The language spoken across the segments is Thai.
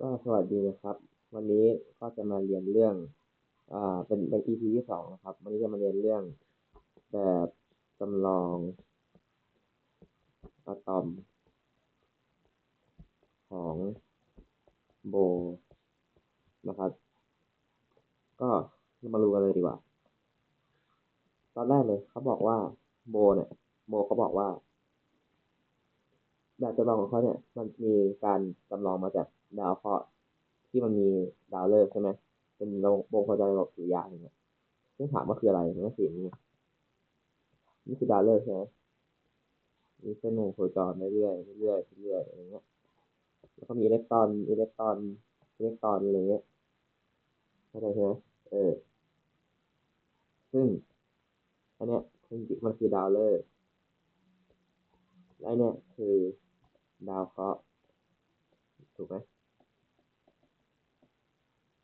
ก็สวัสดีนะครับ วันนี้ก็จะมาเรียนเรื่องอ่าเป็นเป็น EP ที่สองนะครับ วันนี้จะมาเรียนเรื่องแบบจำลองอะตอม ของโบนะครับ ก็เรามาดูกันเลยดีกว่า ตอนแรกเลยเขาบอกว่าโบเนี่ยโบเขาบอกว่า แบบจำลองของเขาเนี่ย มันมีการจำลองมาจาก ดาวเคราะห์ที่มันมีดาวฤกษ์ใช่ไหมเป็นวงโคจรระบบสุริยะอย่างเงี้ยซึ่งถามว่าคืออะไรมันก็คืออย่างนี้นี่คือดาวฤกษ์ใช่ไหมมีเส้นวงโคจรเรื่อยๆเรื่อยๆเรื่อยๆอะไรเงี้ยแล้วก็มีอิเล็กตรอนอิเล็กตรอนอิเล็กตรอนอะไรเงี้ยเข้าใจใช่ไหมเออ ซึ่งอันเนี้ยจริงๆมันคือดาวฤกษ์และเนี่ยคือดาวเคราะห์ถูกไหม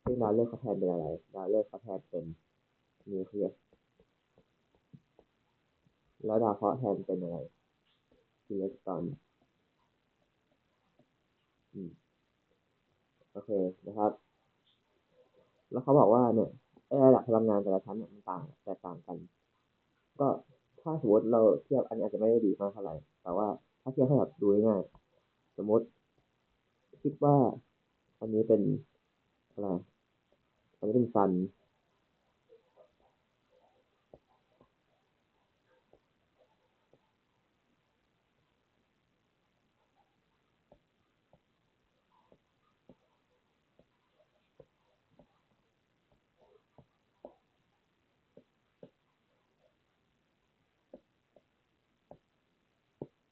ซึ่งดาวฤกษ์เขาแทนเป็นอะไร ดาวฤกษ์เขาแทนเป็นนิวเคลียส แล้วดาวเคราะห์แทนเป็นอะไรอิเล็กตรอนอืมโอเคนะครับ แล้วเขาบอกว่าเนี่ยไอ้ระดับพลังงานแต่ละชั้นเนี่ยมันต่างแตกต่างกัน ก็ถ้าสมมติเราเทียบอันนี้อาจจะไม่ได้ดีมากเท่าไหร่ แต่ว่าถ้าเทียบให้แบบดูง่ายสมมติคิดว่าอันนี้เป็นอะไร อันนี้เป็นฟัน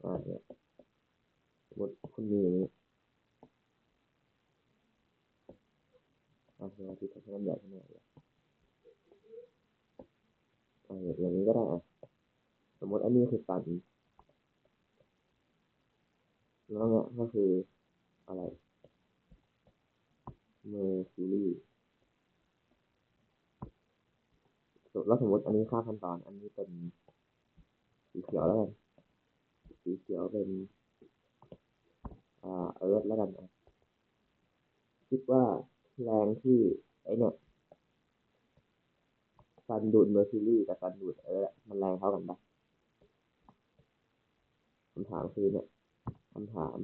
อ่าเนี่ยสมมติคุณมีอย่างนี้อ่า สมาธิทำมันใหญ่ขึ้นมาเลยอ่าอย่างนี้ก็ได้อะ สมมติอันนี้คือฟันแล้วเนี่ยก็คืออะไรเมอร์คิวรีแล้วสมมติอันนี้ค่าขั้นตอน อันนี้เป็นสีเขียวแล้วกัน สีเขียวเป็น อ่า เอิร์ธแล้วกันคิดว่า แรงที่ไอเนี่ยซันดูดเมอร์คิวรีกับซันดูดเอิร์ธมันแรงเท่ากันปะคำถามคือเนี่ยคำถาม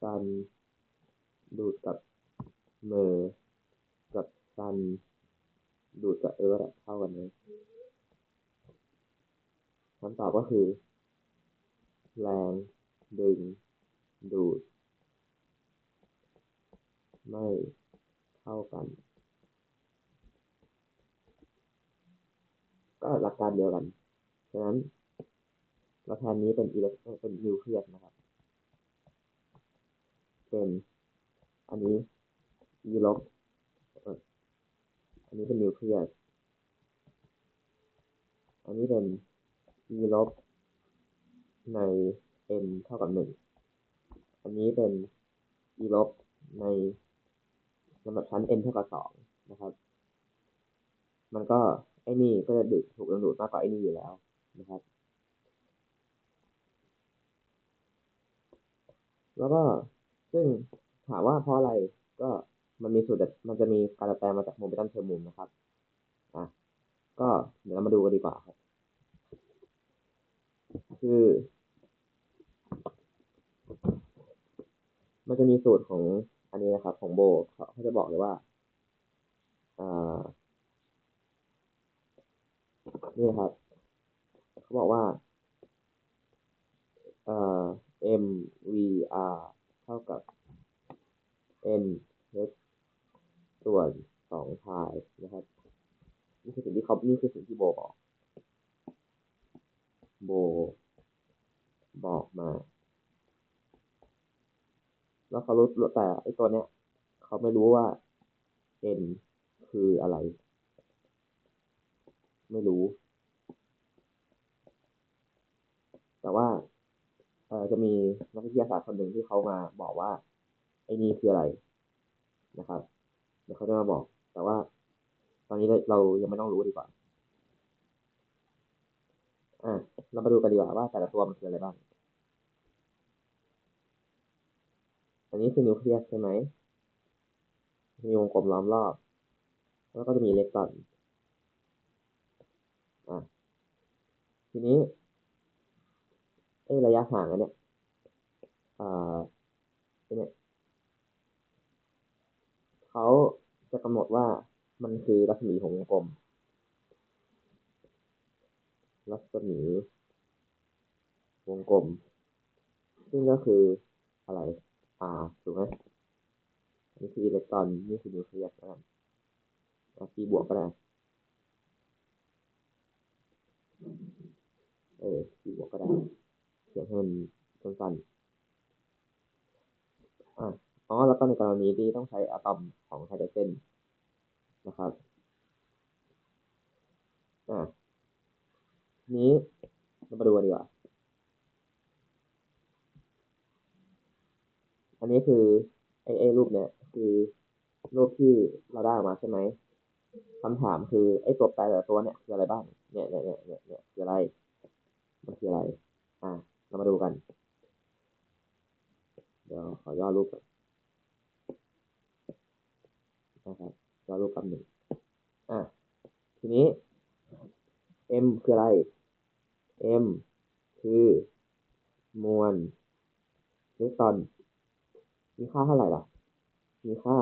ซันดูดกับเมอร์กับซันดูดกับเอิร์ธเท่ากันไหมคำตอบก็คือ แรงดึงดูด ไม่เท่ากัน ก็หลักการเดียวกัน ฉะนั้นเราแทนนี้เป็นอิเล็กเป็นนิวเคลียสนะครับ เป็นอันนี้ E ลบอันนี้เป็นนิวเคลียส อันนี้เป็น E ลบใน n เท่ากับหนึ่ง อันนี้เป็น E ลบใน ลำดับชั้น n เท่ากับสองนะครับ มันก็ไอ้นี่ก็จะดึกถูกดึงดูดมากกว่าไอ้นี่อยู่แล้วนะครับ แล้วก็ซึ่งถามว่าเพราะอะไรก็มันมีสูตรมันจะมีการแปลมาจากโมเมนตัมเทอร์มุมนะครับอะก็เดี๋ยวเรามาดูกันดีกว่าครับ คือ มันจะมีสูตรของ อันนี้นะครับ ของโบเขาจะบอกเลยว่าอนี่ครับ เขาบอกว่าเอ่อ m v r เท่ากับ n h ส่วนสองพายนะครับ นี่คือสิ่งที่เขานี่คือสิ่งที่โบบอก โบบอกมา แล้วเขารู้แต่ไอ้ตัวเนี้ยเขาไม่รู้ว่า n คืออะไร ไม่รู้ แต่ว่าจะมีนักวิทยาศาสตร์คนหนึ่งที่เขามาบอกว่าไอ้นี่คืออะไรนะครับเดี๋ยวเขาจะมาบอก แต่ว่า ตอนนี้เรายังไม่ต้องรู้ดีกว่า อ่าเรามาดูกันดีกว่าว่าแต่ละตัวมันคืออะไรบ้าง อั นนนี้คือนิวเคลียสใช่ไหมมีวงกลมล้อมรอบ แล้วก็จะมีอิเล็กตรอนอะทีนี้ไอ้ระยะห่างอันเนี้ยอ่าเนี่ยเขาจะกำหนดว่ามันคือรัศมีของวงกลม รัศมีวงกลม ซึ่งก็คืออะไร R ถูกไหมนี่คืออิเล็กตรอนนี่คือนิวเคลียสนะครับีบวกก็ได้เออคีบวกก็ได้เขียนให้มันสั้นๆอะอ๋อแล้วก็ในกรณีที่ต้องใช้อะตอมของไฮโดรเจนนะครับอะนี้เรามาดูกันดีกว่า อันนี้คือไอ้ไอ้รูปเนี้ยคือรูปที่เราได้ออกมาใช่ไหมคำถามคือไอ้ตัวแปรแต่ตัวเนี่ยคืออะไรบ้างเนี่ยเนี่ยเนี่ยเนี่ยเนี่ยคืออะไร มันคืออะไร อะเรามาดูกัน เดี๋ยวขอย่อรูปก่อนนะครับย่อรูปคำหนึ่งอะทีนี้ m คืออะไร m คือมวลอิเล็กตรอน มีค่าเท่าไหร่ล่ะ มีค่า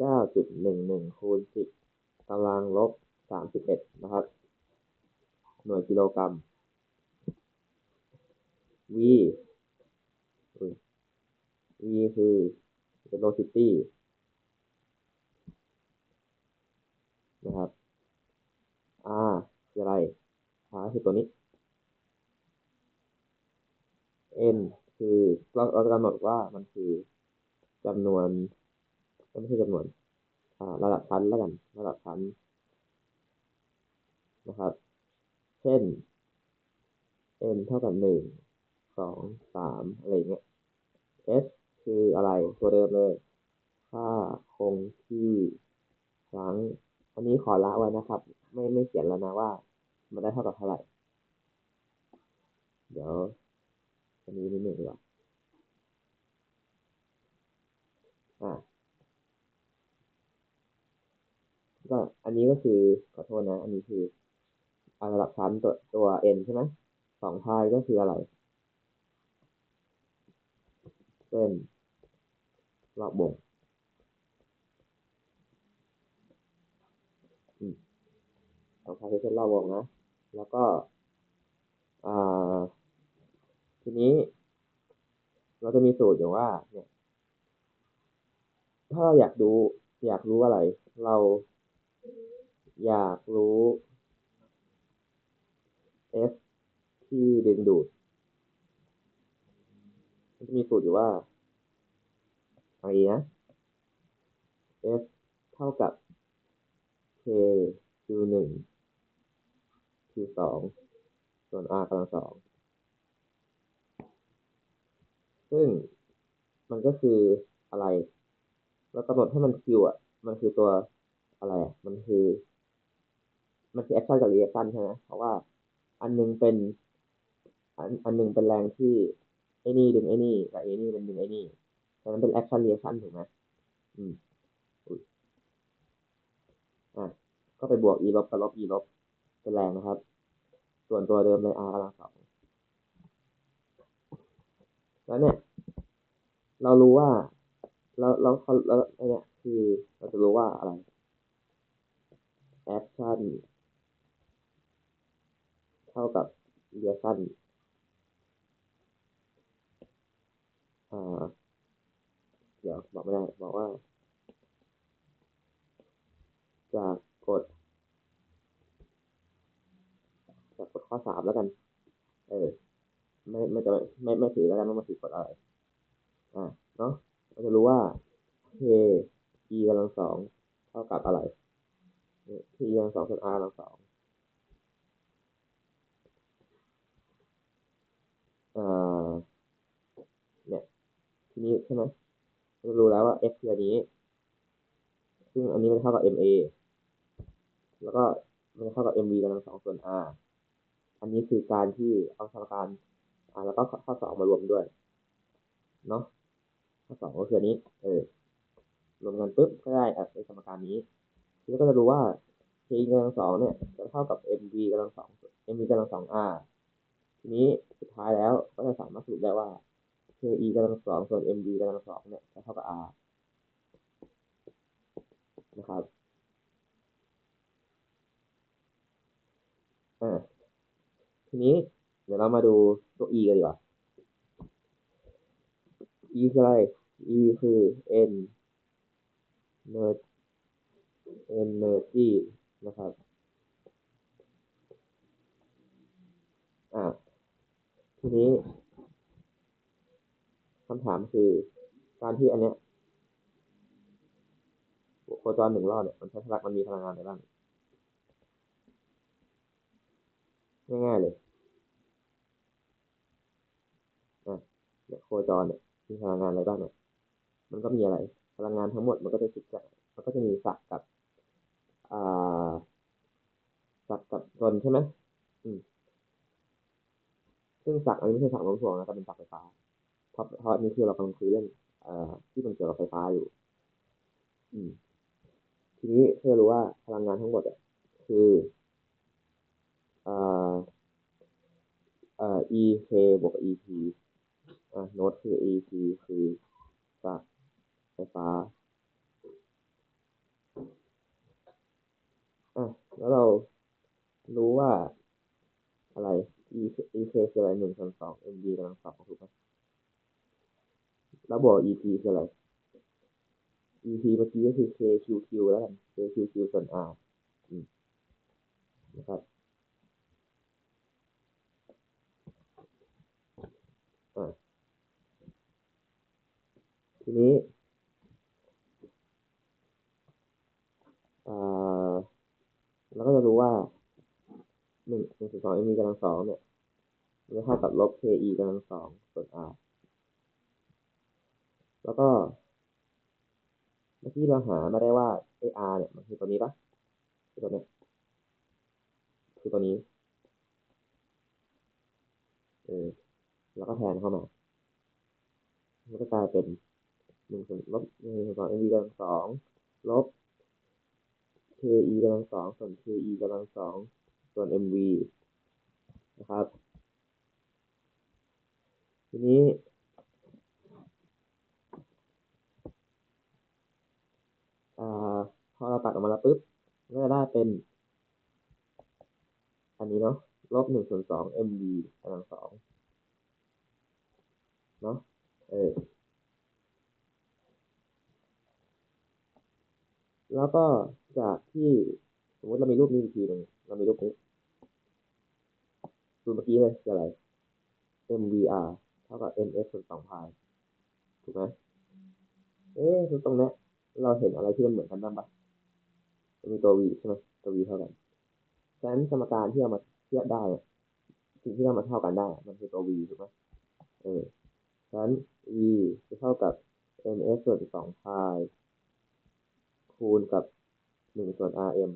9.11 คูณ 10กำลังลบ 31 นะครับ หน่วยกิโลกรัม v v คือ velocity นะครับ r คืออะไร r คือตัวนี้ n คือเราเราจะกำหนดว่ามันคือจำนวนไม่ใช่จำนวนระดับชั้นแล้วกัน ระดับชั้นนะครับ เช่น n เท่ากับหนึ่งสองสามอะไรเงี้ย s คืออะไรตัวเดิมเลย ค่าคงที่ครั้ง อันนี้ขอละไว้นะครับ ไม่ไม่เขียนแล้วนะว่า มันได้เท่ากับเท่าไหร่ เดี๋ยว อันนี้นิดหนึ่งดีกว่าอ่า ก็อันนี้ก็คือขอโทษนะ อันนี้คือระดับชั้นตัวตัว n ใช่ไหมสองพายก็คืออะไรเส้นรอบวงสองพายคือเส้นรอบวงนะ แล้วก็อ่า ทีนี้ เราจะมีสูตรอยู่ว่า เนี่ย ถ้าเราอยากดู อยากรู้อะไร เราอยากรู้ F ที่ดึงดูดมันจะมีสูตรอยู่ว่าฟังอีนะ F เท่ากับ K Q หนึ่ง Q สองส่วน R กำลังสอง ซึ่งมันก็คืออะไรเรากำหนดให้มัน Q อะ มันคือตัวอะไรอะมันคือ มันคือแอคชั่นกับรีแอคชั่นใช่ไหมเพราะว่าอันนึงเป็นอันอันนึงเป็นแรงที่ไอ้นี่ดึงไอ้นี่กับไอ้นี่เป็นดึงไอ้นี่แต่มันเป็นแอคชั่นรีแอคชั่นถูกไหมอืมอะก็ไปบวก e ลบกับลบ e ลบเป็นแรงนะครับ ส่วนตัวเดิมเลย r กำลังสอง แล้วเนี่ย เรารู้ว่าเราเราเราเนี่ยคือเราจะรู้ว่าอะไรแอคชั่นเท่ากับเรียชั่นอ่าเดี๋ยวบอกไม่ได้ บอกว่า จากกด จากกดข้อสามแล้วกัน เออ ไม่ไม่จะไม่ไม่ถือแล้วกันว่ามันถือกดอะไร อ่าเนาะเราจะรู้ว่า k e กำลังสองเท่ากับอะไร k กำลังสองส่วน r กำลังสองอ่าเนี่ย ทีนี้ใช่ไหมเรารู้แล้วว่า f คืออันนี้ ซึ่งอันนี้มันเท่ากับ ma แล้วก็มันเท่ากับ mv กำลังสองส่วน r อันนี้คือการที่เอาสมการ แล้วก็ข้อสองมารวมด้วย เนาะข้อสองก็คือนี้ เออ รวมกันปุ๊บก็ได้อะในสมการนี้ทีนี้ก็จะรู้ว่า k กำลังสองเนี่ยจะเท่ากับ mv กำลังสอง mv กำลังสอง r ทีนี้สุดท้ายแล้วก็จะสามารถสรุปได้ว่า ke กำลังสองส่วน mv กำลังสองเนี่ยจะเท่ากับ r นะครับอ่าทีนี้ เดี๋ยวเรามาดูตัว e กันดีกว่า e คืออะไร e คือ n Energy นะครับ อ่าทีนี้คำถามคือการที่อันเนี้ยโคจรหนึ่งรอบเนี่ยมันใช้พลังมันมีพลังงานอะไรบ้างง่ายๆเลย อะเนี่ย โคจรเนี่ยมีพลังงานอะไรบ้างเนี่ยมันก็มีอะไร พลังงานทั้งหมดมันก็จะติดกับมันก็จะมีสักกับอ่าสักกับตนใช่ไหมอืมซึ่งสักอันนี้ไม่ใช่สักลมถ่วงนะแต่เป็นสักไฟฟ้าเพราะเพราะนี่คือเรากำลังคุยเรื่องเอ่อที่มันเกี่ยวกับไฟฟ้าอยู่ อืม ทีนี้เพื่อรู้ว่าพลังงานทั้งหมดอะคือเอ่อเอ่อ E K บวก E P โน้ตคือ E P คือสักไฟฟ้าอะแล้วเรารู้ว่าอะไร E E K คืออะไรหนึ่งส่วนสอง M V กำลังสองถูกไหมแล้วบวก E P คืออะไร E P เมื่อกี้ก็คือ K Q Q แล้วกัน K Q Q ส่วน R อืมนะครับ อ่า ทีนี้เราก็จะรู้ว่าหนึ่งหนึ่งส่วนสอง m v กำลังสองเนี่ยมันเท่ากับลบ ke กำลังสองส่วน r แล้วก็เมื่อกี้เราหามาได้ว่าไอ้ r เนี่ยมันคือตัวนี้ปะคือตัวเนี้ยคือตัวนี้เออแล้วก็แทนเข้ามามันก็กลายเป็น หนึ่งส่วนลบหนึ่งส่วนสอง m v กำลังสองลบ ke กำลังสองส่วน ke กำลังสองส่วน mv นะครับ ทีนี้พอเราตัดออกมาแล้วปุ๊บก็จะได้เป็น อันนี้เนาะลบหนึ่งส่วนสอง mv กำลังสองเนาะเออ แล้วก็จากที่สมมติเรามีรูปนี้อีกทีหนึ่งเรามีรูปนี้รูปเมื่อกี้เลยคืออะไร mvr เท่ากับ ms ส่วนสองพายถูกไหมเอ๊ะตรงนี้เราเห็นอะไรที่มันเหมือนกันบ้างปะมีตัว v ใช่ไหมตัว v เท่ากันฉะนั้นสมการที่เรามาเทียบได้สิ่งที่เรามาเท่ากันได้ มันคือตัว v ถูกไหมเออฉะนั้น v จะเท่ากับ ms ส่วนสองพาย คูณกับหนึ่งส่วน rm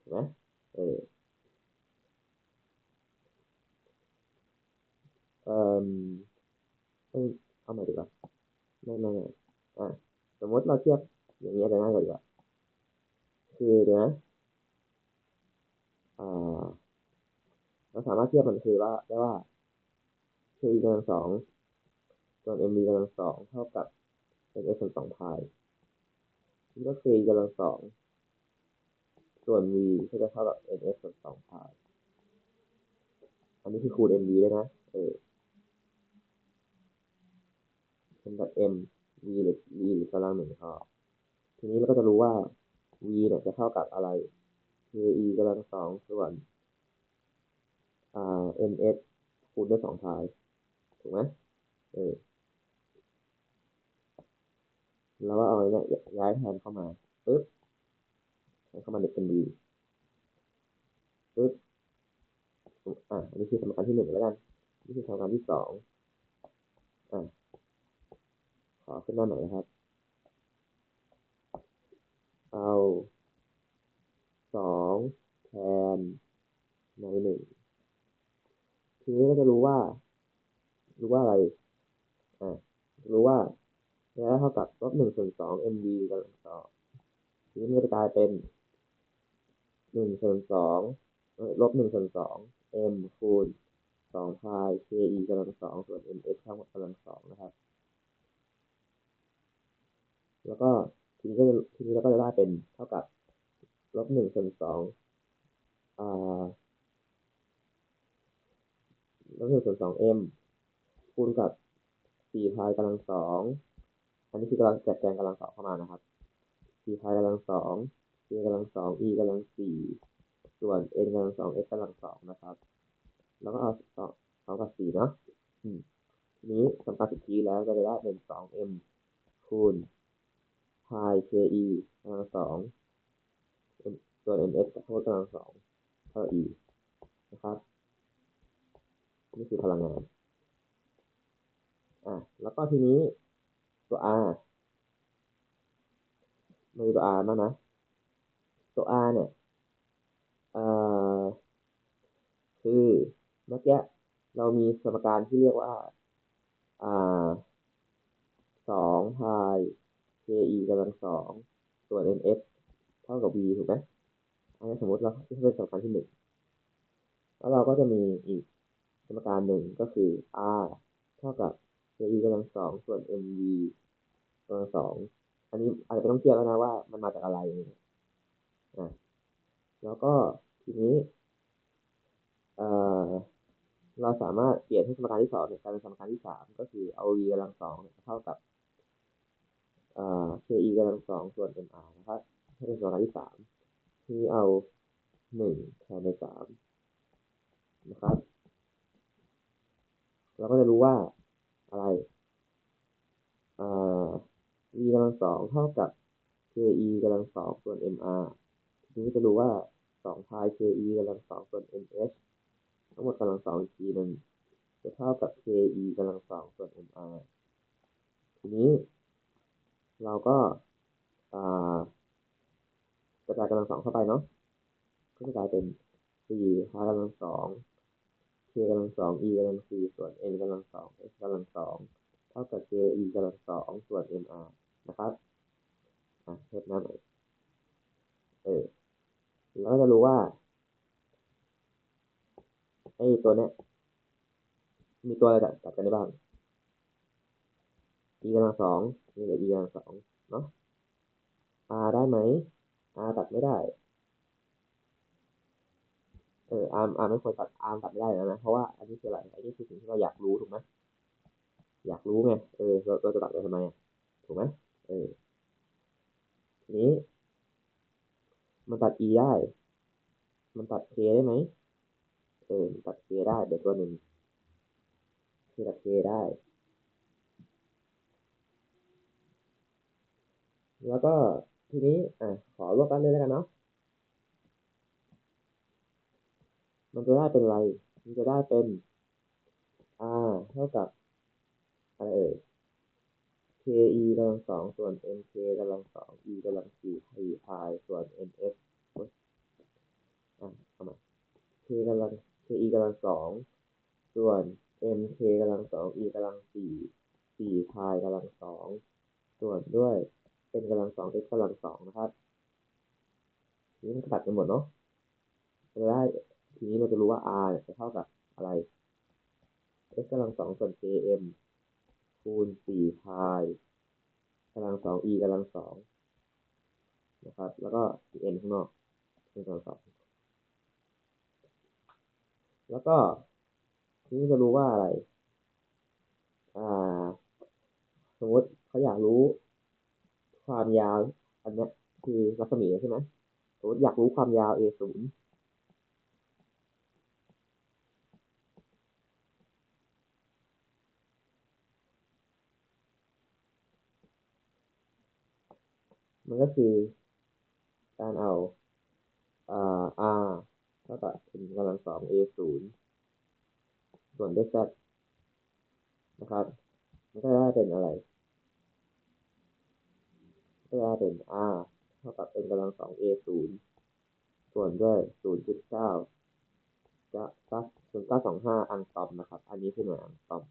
ถูกไหมเออเอ่อเอาใหม่ดีกว่าไม่ไม่ไม่อะสมมติเราเทียบอย่างนี้จะง่ายกว่าดีกว่าคือเดี๋ยวนะอ่าเราสามารถเทียบมันคือว่าได้ว่า k กำลังสองส่วน mv กำลังสองเท่ากับ ms ส่วนสองพาย นี่ก็ k กำลังสองส่วน v ก็จะเท่ากับ ms ส่วนสองพายอันนี้คือคูณ mv ด้วยนะ เออเป็นแบบ m v หรือ v หรือกำลังหนึ่งพอทีนี้เราก็จะรู้ว่า v เนี่ยจะเท่ากับอะไร ke กำลังสองส่วนอ่า ms คูณด้วยสองพายถูกไหมเออ แล้วก็เอาไอ้เนี่ยย้ายแทนเข้ามาปึ๊บแทนเข้ามาเป็น v ปึ๊บอะอันนี้คือสมการที่หนึ่งแล้วกันนี่คือสมการที่สองอะขอขึ้นหน้าหน่อยนะครับ เอาสองแทนในหนึ่งทีนี้ก็จะรู้ว่า รู้ว่าอะไรอ่ารู้ว่า แล้วเท่ากับลบหนึ่งส่วนสอง mv กำลังสองทีนี้มันก็จะกลายเป็นหนึ่งส่วนสองลบหนึ่งส่วนสอง m คูณสองพาย ke กำลังสองส่วน ms เท่ากับกำลังสองนะครับ แล้วก็ทีนี้ก็จะทีนี้เราก็จะได้เป็นเท่ากับลบหนึ่งส่วนสองอ่าลบหนึ่งส่วนสอง m คูณกับสี่พายกำลังสอง อันนี้คือกำลังจัดแจงกำลังสองเข้ามานะครับพายกำลังสอง k กำลังสอง e กำลังสี่ส่วน n กำลังสอง s กำลังสองนะครับ แล้วก็เอาสองสองกับสี่เนาะทีนี้ทำการสุดทีแล้วก็จะได้เป็นสอง m คูณ pi ke กำลังสองส่วน ms กับโทษกำลังสองเท่า e นะครับ นี่คือพลังงาน อะ แล้วก็ทีนี้ ตัว r มาดูตัว r มานะ ตัว r เนี่ยเอ่อคือเมื่อกี้เรามีสมการที่เรียกว่าอ่าสองพาย ke กำลังสองส่วน ms เท่ากับ v ถูกไหมอันนี้สมมติเราที่เป็นสมการที่หนึ่งแล้วเราก็จะมีอีกสมการหนึ่งก็คือ r เท่ากับ ke กำลังสองส่วน mv กำลังสองอันนี้อาจจะต้องเทียบแล้วนะว่ามันมาจากอะไรอะแล้วก็ทีนี้เอ่อเราสามารถเปลี่ยนให้สมการที่สองเนี่ยกลายเป็นสมการที่สามก็คือเอา v กำลังสองเท่ากับเอ่อ ke กำลังสองส่วน mr นะครับให้เป็นสมการที่สามทีนี้เอาหนึ่งแทนในสามนะครับ เราก็จะรู้ว่า อะไรอ่า v กำลังสองเท่ากับ ke กำลังสองส่วน mr ทีนี้จะรู้ว่าสองพาย ke กำลังสองส่วน ms ทั้งหมดกำลังสองอีกทีหนึ่งจะเท่ากับ ke กำลังสองส่วน mr ทีนี้ เราก็กระจายกำลังสองเข้าไปเนาะก็จะกลายเป็นสี่พายกำลังสอง k กำลังสอง e กำลังสี่ส่วน n กำลังสอง s กำลังสองเท่ากับ ke กำลังสองส่วน mr นะครับอะเทปหน้าใหม่เออแล้วจะรู้ว่าไอ้ตัวเนี้ยมีตัวอะไรตัดกันได้บ้าง e กำลังสองนี่เหลือ e กำลังสองเนาะ r ได้ไหม r ตัดไม่ได้ เออ r r ไม่ควรตัด r ตัดไม่ได้แล้วนะเพราะว่าอันนี้คืออะไรอันนี้คือสิ่งที่เราอยากรู้ถูกไหมอยากรู้ไงเออเราเราจะตัดไปทำไมอะถูกไหมเออทีนี้ มันตัด e ได้ มันตัด k ได้ไหมเออมันตัด k ได้เดี๋ยวตัวหนึ่งคือตัด k ได้แล้วก็ทีนี้อะขอรวบกันเลยแล้วกันเนาะ มันจะได้เป็นอะไร มันจะได้เป็น r เท่ากับอะไรเอ่ย ke กำลังสองส่วน mk กำลังสอง e กำลังสี่ pi ส่วน ms อะเอามา k กำลัง ke กำลังสองส่วน mk กำลังสอง e กำลังสี่สี่ pi กำลังสองส่วนด้วย n กำลังสอง s กำลังสองนะครับนี้มันตัดกันหมดเนาะจะได้ ทีนี้เราจะรู้ว่า r จะเท่ากับอะไร s กำลังสองส่วน km คูณสี่พายกำลังสอง e กำลังสองนะครับ แล้วก็ n ข้างนอกเป็นกำลังสองแล้วก็ทีนี้จะรู้ว่าอะไร อ่า สมมติเขาอยากรู้ความยาว อันนี้คือรัศมีใช่ไหมสมมติอยากรู้ความยาว a ศูนย์ มันก็คือการเอาอ่า r เท่ากับเป็นกำลังสอง a ศูนย์ส่วนด้วย z นะครับ มันก็ได้เป็นอะไรก็ได้เป็น r เท่ากับเป็นกำลังสอง a ศูนย์ส่วนด้วยศูนย์จุดเก้าจะสักศูนย์เก้าสองห้าอังตอมนะครับ อันนี้คือหน่วยอังตอม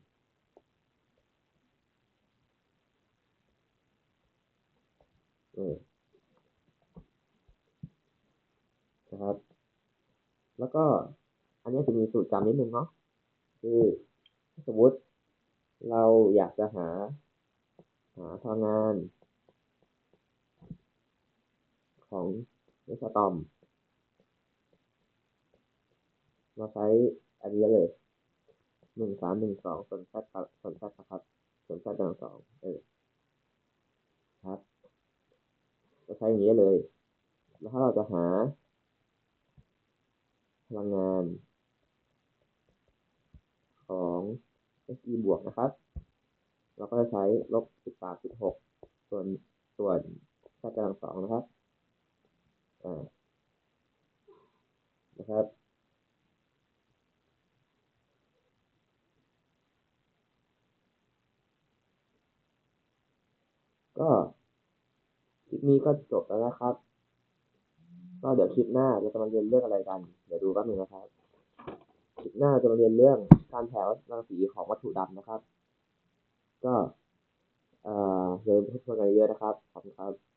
นะครับ แล้วก็อันนี้จะมีสูตรจำนิดนึงเนาะคือสมมติเราอยากจะหา หาพลังงาน ของเนสตอมเราใช้อันนี้เลยหนึ่งสามหนึ่งสองส่วนแซดครับส่วนแซดครับส่วนแซดกำลังสองเออครับ เราใช้อย่างนี้เลย แล้วถ้าเราจะหา พลังงาน ของ SE บวกนะครับ เราก็จะใช้ลบสิบสามจุดหกส่วนส่วนแซดกำลังสองนะครับ อ่า นะครับก็ คลิปนี้ก็จบแล้วนะครับ ก็เดี๋ยวคลิปหน้าเราจะมาเรียนเรื่องอะไรกัน เดี๋ยวดูแป๊บนึงนะครับ คลิปหน้าจะมาเรียนเรื่องการแผ่รังสีของวัตถุดำนะครับ ก็ เอ่อเรียนทบทวนกันเยอะนะครับ ขอบคุณครับ